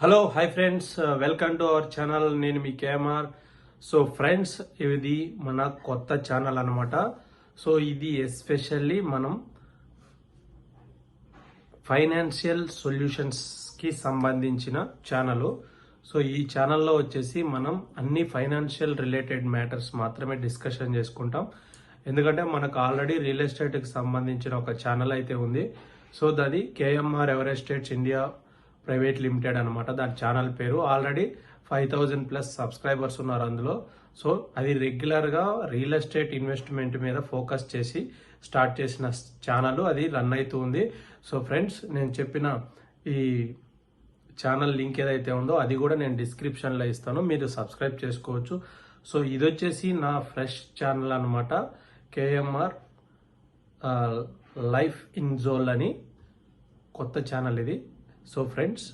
Hello hi friends welcome to our channel నేను మీ KMR so friends ఇది మన కొత్త ఛానల్ అనమాట సో ఇది ఎస్పెషల్లీ మనం ఫైనాన్షియల్ సొల్యూషన్స్కి సంబంధించిన ఛానల్ సో ఈ ఛానల్లో వచ్చేసి మనం అన్ని ఫైనాన్షియల్ రిలేటెడ్ మ్యాటర్స్ మాత్రమే డిస్కషన్ చేసుకుంటాం. ఎందుకంటే మనకు ఆల్రెడీ రియల్ ఎస్టేట్కి సంబంధించిన ఒక ఛానల్ అయితే ఉంది. సో దాది KMR ever estates India private limited అనమాట దాని ఛానల్ పేరు. Already five thousand plus subscribers ఉన్నారు అందులో. సో అది రెగ్యులర్గా రియల్ ఎస్టేట్ ఇన్వెస్ట్మెంట్ మీద ఫోకస్ చేసి స్టార్ట్ చేసిన ఛానల్ అది రన్ అవుతూ ఉంది. సో ఫ్రెండ్స్ నేను చెప్పిన ఈ ఛానల్ లింక్ ఏదైతే ఉందో అది కూడా నేను డిస్క్రిప్షన్లో ఇస్తాను. మీరు సబ్స్క్రైబ్ చేసుకోవచ్చు. సో ఇది వచ్చేసి నా ఫ్రెష్ ఛానల్ అనమాట కేఎంఆర్ లైఫ్ ఇన్ జోల్ అని కొత్త ఛానల్ ఇది. సో ఫ్రెండ్స్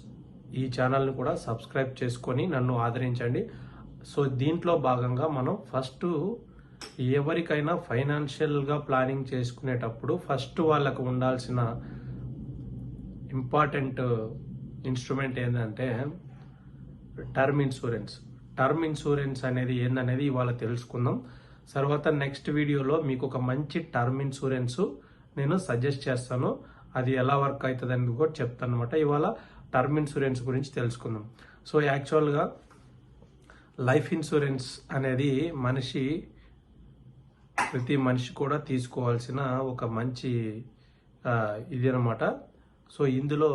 ఈ ఛానల్ని కూడా సబ్స్క్రైబ్ చేసుకొని నన్ను ఆదరించండి. సో దీంట్లో భాగంగా మనం ఫస్ట్ ఎవరికైనా ఫైనాన్షియల్గా ప్లానింగ్ చేసుకునేటప్పుడు ఫస్ట్ వాళ్ళకు ఉండాల్సిన ఇంపార్టెంట్ ఇన్స్ట్రుమెంట్ ఏంటంటే టర్మ్ ఇన్సూరెన్స్ టర్మ్ ఇన్సూరెన్స్ అనేది ఏందనేది ఇవాళ తెలుసుకుందాం. తర్వాత నెక్స్ట్ వీడియోలో మీకు ఒక మంచి టర్మ్ ఇన్సూరెన్స్ నేను సజెస్ట్ చేస్తాను. అది ఎలా వర్క్ అవుతుంది అనేది కూడా చెప్తాను అనమాట ఇవాళ టర్మ్ ఇన్సూరెన్స్ గురించి తెలుసుకుందాం. సో యాక్చువల్గా లైఫ్ ఇన్సూరెన్స్ అనేది మనిషి ప్రతి మనిషి కూడా తీసుకోవాల్సిన ఒక మంచి ఇది అనమాట సో ఇందులో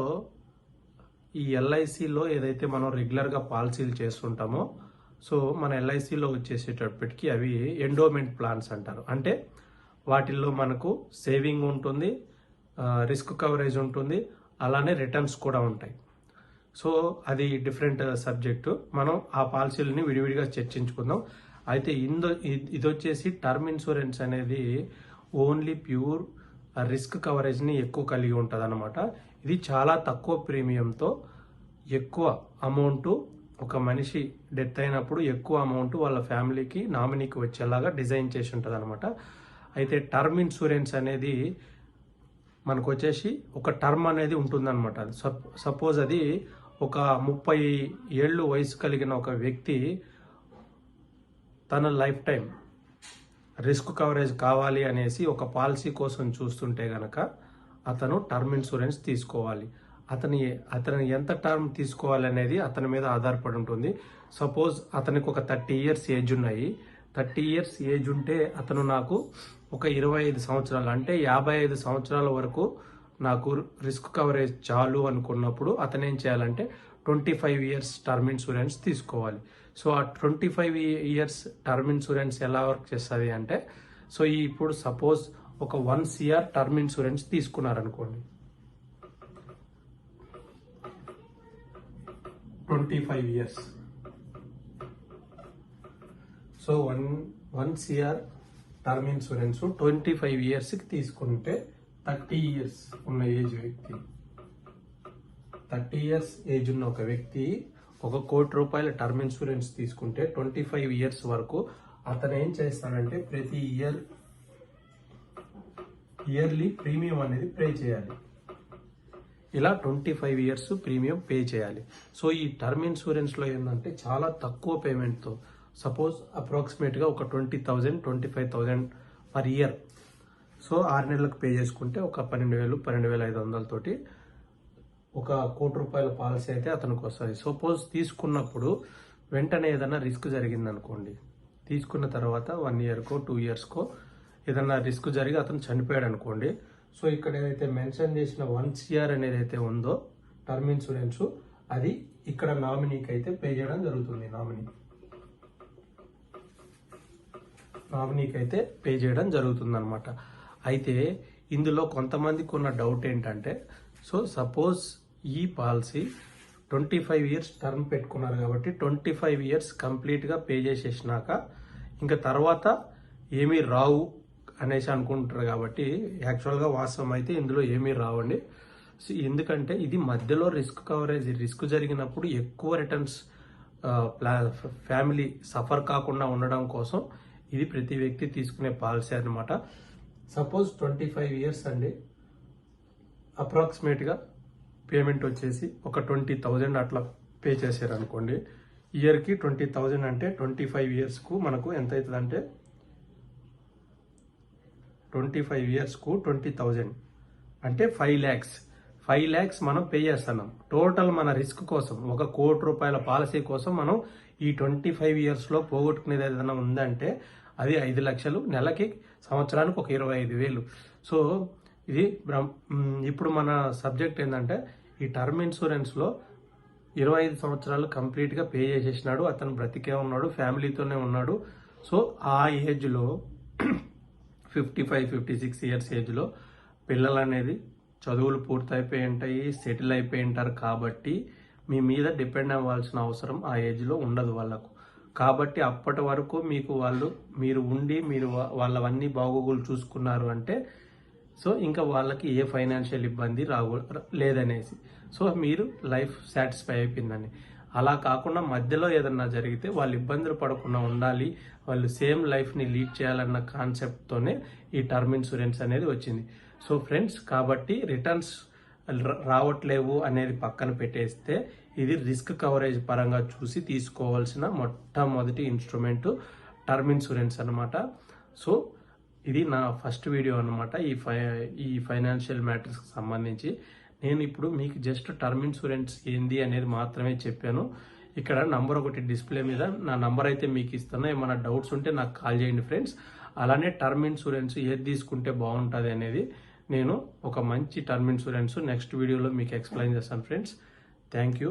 ఈ ఎల్ఐసిలో ఏదైతే మనం రెగ్యులర్గా పాలసీలు చేస్తుంటామో సో మన ఎల్ఐసిలో వచ్చేసేటప్పటికి అవి ఎండోమెంట్ ప్లాన్స్ అంటారు. అంటే వాటిల్లో మనకు సేవింగ్ ఉంటుంది రిస్క్ కవరేజ్ ఉంటుంది. అలానే రిటర్న్స్ కూడా ఉంటాయి. సో అది డిఫరెంట్ సబ్జెక్టు. మనం ఆ పాలసీలని విడివిడిగా చర్చించుకుందాం. అయితే ఇందో ఇది వచ్చేసి టర్మ్ ఇన్సూరెన్స్ అనేది ఓన్లీ ప్యూర్ రిస్క్ కవరేజ్ని ఎక్కువ కలిగి ఉంటుంది అనమాట ఇది చాలా తక్కువ ప్రీమియంతో ఎక్కువ అమౌంట్ ఒక మనిషి డెత్ అయినప్పుడు ఎక్కువ అమౌంట్ వాళ్ళ ఫ్యామిలీకి నామినీకి వచ్చేలాగా డిజైన్ చేసి ఉంటుంది అనమాట అయితే టర్మ్ ఇన్సూరెన్స్ అనేది మనకు వచ్చేసి ఒక టర్మ్ అనేది ఉంటుందన్నమాట. సప్- సపోజ్ అది ఒక ముప్పై ఏళ్ళు వయసు కలిగిన ఒక వ్యక్తి తన లైఫ్ టైం రిస్క్ కవరేజ్ కావాలి అనేసి ఒక పాలసీ కోసం చూస్తుంటే గనక అతను టర్మ్ ఇన్సూరెన్స్ తీసుకోవాలి. అతని అతను ఎంత టర్మ్ తీసుకోవాలి అనేది అతని మీద ఆధారపడి ఉంటుంది. సపోజ్ అతనికి ఒక థర్టీ ఇయర్స్ ఏజ్ ఉన్నాయి. థర్టీ ఇయర్స్ ఏజ్ ఉంటే అతను నాకు ఒక ఇరవై ఐదు సంవత్సరాలు అంటే యాభై ఐదు సంవత్సరాల వరకు నాకు రిస్క్ కవరేజ్ చాలు అనుకున్నప్పుడు అతను ఏం చేయాలంటే twenty five years term insurance తీసుకోవాలి. సో ఆ twenty five years term insurance ఎలా వర్క్ చేస్తుంది అంటే సో ఇప్పుడు సపోజ్ ఒక one CR term insurance తీసుకున్నారనుకోండి. Twenty five years. So one one CR term insurance twenty five ఇయర్స్కి తీసుకుంటే థర్టీ ఇయర్స్ ఉన్న ఏజ్ వ్యక్తి. థర్టీ ఇయర్స్ ఏజ్ ఉన్న ఒక వ్యక్తి ఒక కోటి రూపాయల టర్మ్ ఇన్సూరెన్స్ తీసుకుంటే ట్వంటీ ఫైవ్ ఇయర్స్ వరకు అతను ఏం చేస్తాడంటే ప్రతి ఇయర్ ఇయర్లీ ప్రీమియం అనేది పే చేయాలి. ఇలా twenty five years premium pay చేయాలి. సో ఈ టర్మ్ ఇన్సూరెన్స్లో ఏంటంటే చాలా తక్కువ పేమెంట్తో సపోజ్ అప్రాక్సిమేట్గా ఒక twenty thousand twenty five thousand per year. So ఆరు నెలలకు పే చేసుకుంటే ఒక పన్నెండు వేలు పన్నెండు వేల ఐదు వందలతోటి ఒక కోటి రూపాయల పాలసీ అయితే అతనికి వస్తుంది. సపోజ్ తీసుకున్నప్పుడు వెంటనే ఏదైనా రిస్క్ జరిగిందనుకోండి. తీసుకున్న తర్వాత వన్ ఇయర్కో టూ ఇయర్స్కో ఏదైనా రిస్క్ జరిగి అతను చనిపోయాడు అనుకోండి సో ఇక్కడ ఏదైతే మెన్షన్ చేసిన వన్ సిఆర్ అనేది అయితే ఉందో టర్మ్ ఇన్సూరెన్స్ అది ఇక్కడ నామినీకి అయితే పే చేయడం జరుగుతుంది నామినీ. నామినీకి అయితే పే చేయడం జరుగుతుంది అనమాట అయితే ఇందులో కొంతమందికి ఉన్న డౌట్ ఏంటంటే సో సపోజ్ ఈ policy twenty five years term పెట్టుకున్నారు కాబట్టి ట్వంటీ ఫైవ్ ఇయర్స్ కంప్లీట్గా పే చేసేసినాక ఇంకా తర్వాత ఏమీ రావు అనేసి అనుకుంటారు కాబట్టి యాక్చువల్గా వాస్తవం అయితే ఇందులో ఏమీ రావండి. సో ఎందుకంటే ఇది మధ్యలో రిస్క్ కవరేజ్ రిస్క్ జరిగినప్పుడు ఎక్కువ రిటర్న్స్ ప్లా ఫ్యామిలీ సఫర్ కాకుండా ఉండడం కోసం ఇది ప్రతి వ్యక్తి తీసుకునే పాలసీ అన్నమాట. సపోజ్ ట్వంటీ ఫైవ్ ఇయర్స్ అండి. అప్రాక్సిమేట్గా పేమెంట్ వచ్చేసి ఒక ట్వంటీ థౌజండ్ అట్లా పే చేశారనుకోండి. ఇయర్కి ట్వంటీ థౌజండ్ అంటే ట్వంటీ ఫైవ్ ఇయర్స్కు మనకు ఎంత అవుతుంది అంటే ట్వంటీ ఫైవ్ ఇయర్స్కు ట్వంటీ థౌజండ్. అంటే ఫైవ్ ల్యాక్స్. ఫైవ్ ల్యాక్స్ మనం పే చేస్తున్నాం. టోటల్ మన రిస్క్ కోసం ఒక కోటి రూపాయల పాలసీ కోసం మనం ఈ ట్వంటీ ఫైవ్ ఇయర్స్లో పోగొట్టుకునేది ఏదైనా ఉందంటే అది ఐదు లక్షలు నెలకి సంవత్సరానికి ఒక ఇరవై ఐదు వేలు. సో ఇది ఇప్పుడు మన సబ్జెక్ట్ ఏంటంటే ఈ టర్మ్ ఇన్సూరెన్స్లో ఇరవై ఐదు సంవత్సరాలు కంప్లీట్గా పే చేసేసినాడు అతను బ్రతికే ఉన్నాడు ఫ్యామిలీతోనే ఉన్నాడు. సో ఆ ఏజ్లో fifty five fifty six years ఏజ్లో పిల్లలు అనేది చదువులు పూర్తయిపోయి ఉంటాయి సెటిల్ అయిపోయి ఉంటారు కాబట్టి మీ మీద డిపెండ్ అవ్వాల్సిన అవసరం ఆ ఏజ్లో ఉండదు వాళ్ళకు. కాబట్టి అప్పటి వరకు మీకు వాళ్ళు మీరు ఉండి మీరు వాళ్ళవన్నీ బాగోగులు చూసుకున్నారు అంటే సో ఇంకా వాళ్ళకి ఏ ఫైనాన్షియల్ ఇబ్బంది రావు లేదనేసి. సో మీరు లైఫ్ సాటిస్ఫై అయిపోయిందని అలా కాకుండా మధ్యలో ఏదన్నా జరిగితే వాళ్ళు ఇబ్బందులు పడకుండా ఉండాలి. వాళ్ళు సేమ్ లైఫ్ని లీడ్ చేయాలన్న కాన్సెప్ట్తోనే ఈ టర్మ్ ఇన్సూరెన్స్ అనేది వచ్చింది. సో ఫ్రెండ్స్ కాబట్టి రిటర్న్స్ రావట్లేవు అనేది పక్కన పెట్టేస్తే ఇది రిస్క్ కవరేజ్ పరంగా చూసి తీసుకోవాల్సిన మొట్టమొదటి ఇన్స్ట్రుమెంట్ టర్మ్ ఇన్సూరెన్స్ అన్నమాట. సో ఇది నా ఫస్ట్ వీడియో అన్నమాట ఈ ఫై ఈ ఫైనాన్షియల్ మ్యాటర్స్కి సంబంధించి. నేను ఇప్పుడు మీకు జస్ట్ టర్మ్ ఇన్సూరెన్స్ ఏంది అనేది మాత్రమే చెప్పాను. ఇక్కడ నంబర్ ఒకటి డిస్ప్లే మీద నా నంబర్ అయితే మీకు ఇస్తున్నా. ఏమైనా డౌట్స్ ఉంటే నాకు కాల్ చేయండి ఫ్రెండ్స్. అలానే టర్మ్ ఇన్సూరెన్స్ ఏది తీసుకుంటే బాగుంటుంది అనేది నేను ఒక మంచి టర్మ్ ఇన్సూరెన్స్ నెక్స్ట్ వీడియోలో మీకు ఎక్స్ప్లెయిన్ చేస్తాను ఫ్రెండ్స్ థ్యాంక్ యూ